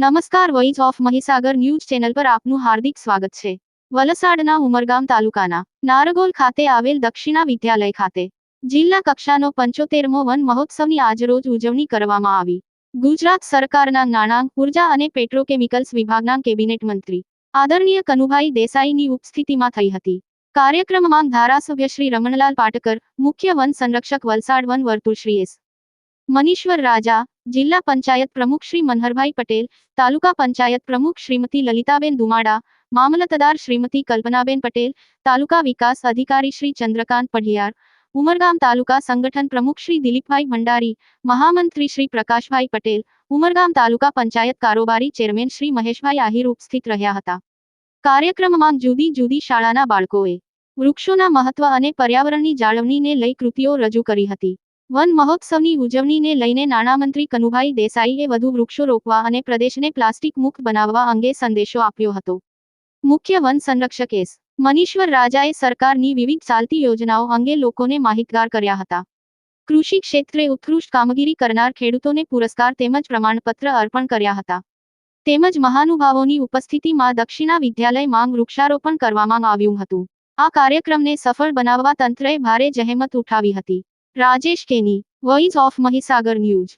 નમસ્કાર voice of Mahisagar news channel પર આપનું હાર્દિક સ્વાગત છે. વલસાડના ઉમરગામ તાલુકાના નારગોલ ખાતે આવેલ દક્ષિણા વિદ્યાલય ખાતે જિલ્લા કક્ષાનો પંચોતેરમો વન મહોત્સવની આજરોજ ઉજવણી કરવામાં આવી. ગુજરાત સરકારના નાણાં ઊર્જા અને પેટ્રોકેમિકલ્સ વિભાગના કેબિનેટ મંત્રી આદરણીય કનુભાઈ દેસાઈની ઉપસ્થિતિમાં થઈ હતી. કાર્યક્રમમાં ધારાસભ્ય શ્રી રમણલાલ પાટકર, મુખ્ય વન સંરક્ષક વલસાડ વન વર્તુળ શ્રી એસ. મનીશ્વર રાજા, જિલ્લા પંચાયત પ્રમુખ શ્રી મનહરભાઈ પટેલ, તાલુકા પંચાયત પ્રમુખ શ્રીમતી લલિતાબેન દુમાડા, મામલતદાર શ્રીમતી કલ્પનાબેન પટેલ, તાલુકા વિકાસ અધિકારી શ્રી ચંદ્રકાંત પઢિયાર, ઉમરગામ તાલુકા સંગઠન પ્રમુખ શ્રી દિલીપભાઈ ભંડારી, મહામંત્રી શ્રી પ્રકાશભાઈ પટેલ, ઉમરગામ તાલુકા પંચાયત કારોબારી ચેરમેન શ્રી મહેશભાઈ આહિર ઉપસ્થિત રહ્યા હતા. કાર્યક્રમમાં જુદી જુદી શાળાના બાળકોએ વૃક્ષોના મહત્વ અને પર્યાવરણની જાળવણીને લઈ કૃતિઓ રજૂ કરી હતી. વન મહોત્સવની ઉજવણીને લઈને નાણામંત્રી કનુભાઈ દેસાઈએ વધુ વૃક્ષો રોપવા અને પ્રદેશને પ્લાસ્ટિક મુક્ત બનાવવા અંગે સંદેશો આપ્યો હતો. મુખ્ય વન સંરક્ષક એસ. મનીશ્વર રાજાએ સરકારની વિવિધ ચાલતી યોજનાઓ અંગે લોકોને માહિતગાર કર્યા હતા. કૃષિ ક્ષેત્રે ઉત્કૃષ્ટ કામગીરી કરનાર ખેડૂતોને પુરસ્કાર તેમજ પ્રમાણપત્ર અર્પણ કર્યા હતા. તેમજ મહાનુભાવોની ઉપસ્થિતિમાં દક્ષિણા વિદ્યાલય માંગ વૃક્ષારોપણ કરવામાં આવ્યું હતું. આ કાર્યક્રમને સફળ બનાવવા તંત્રએ ભારે જહેમત ઉઠાવી હતી. રાજેશ કેની વોઇસ ઓફ મહીસાગર ન્યૂઝ.